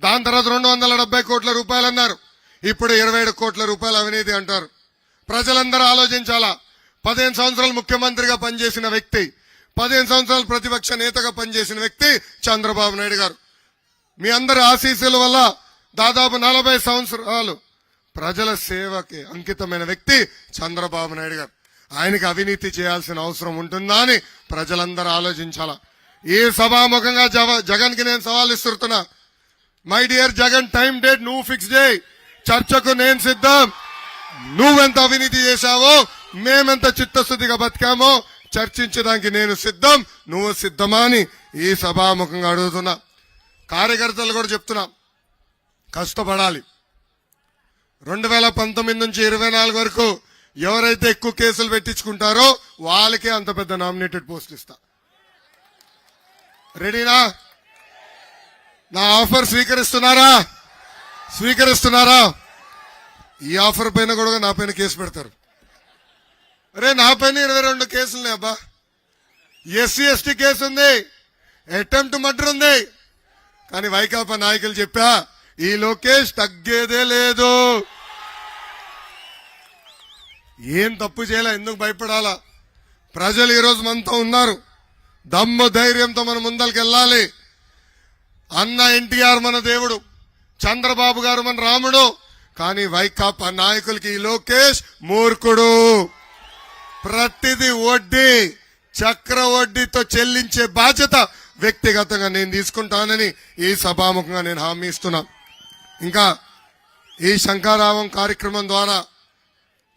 దాని తర్వాత రెండు వందల డెబ్బై కోట్ల రూపాయలు అన్నారు ఇప్పుడు ఇరవై ఏడు కోట్ల రూపాయలు అవినీతి అంటారు. ప్రజలందరూ ఆలోచించాలా? పదిహేను సంవత్సరాలు ముఖ్యమంత్రిగా పనిచేసిన వ్యక్తి పదిహేను సంవత్సరాలు ప్రతిపక్ష నేతగా పనిచేసిన వ్యక్తి చంద్రబాబు నాయుడు గారు. మీ అందరి ఆశీస్సుల వల్ల దాదాపు నలభై సంవత్సరాలు ప్రజల సేవకి అంకితమైన వ్యక్తి చంద్రబాబు నాయుడు గారు. ఆయనకి అవినీతి చేయాల్సిన అవసరం ఉంటుందా అని ప్రజలందరూ ఆలోచించాలా? ఈ సభాముఖంగా జవ- జగన్కి నేను సవాల్ ఇస్తున్నా my dear Jagan time date నువ్వు ఫిక్స్ చేయి చర్చకు నేను సిద్ధం. నువ్వెంత అవినీతి చేశావో మేమెంత చిత్తశుద్ధిగా బతికామో చర్చించడానికి నేను సిద్ధం. నువ్వు సిద్ధమా అని ఈ సభాముఖంగా అడుగుతున్నా. కార్యకర్తలు కూడా చెప్తున్నా. కష్టపడాలి. రెండు వేల పంతొమ్మిది నుంచి ఇరవై నాలుగు వరకు ఎవరైతే ఎక్కువ కేసులు పెట్టించుకుంటారో వాళ్ళకే అంత పెద్ద నామినేటెడ్ పోస్ట్ ఇస్తా. రెడీనా నా ఆఫర్ స్వీకరిస్తున్నారా? స్వీకరిస్తున్నారా? ఈ ఆఫర్ పైన కూడా నా పైన కేసు పెడతారు. అరే నా పైన ఇరవై రెండు కేసులున్నాయి అబ్బా. ఎస్సీ ఎస్టీ కేసు ఉంది. అటెంప్ట్ మర్డర్ ఉంది. కానీ వైకాపా నాయకులు చెప్పా ఈ లోకేష్ తగ్గేదే లేదు. ఏం తప్పు చేయలే? ఎందుకు భయపడాలా? ప్రజలు ఈరోజు మనతో ఉన్నారు. దమ్ము ధైర్యంతో మనం ముందరికి వెళ్ళాలి అన్న ఎన్టీఆర్ మన దేవుడు చంద్రబాబు గారు మన రాముడు కానీ వైకాపా నాయకులకి ఈ లోకేష్ మూర్ఖుడు. ప్రతిది వడ్డీ చక్ర వడ్డీతో చెల్లించే బాధ్యత వ్యక్తిగతంగా నేను తీసుకుంటానని ఈ సభాముఖంగా నేను హామీ ఇస్తున్నా. ఇంకా ఈ శంకారావం కార్యక్రమం ద్వారా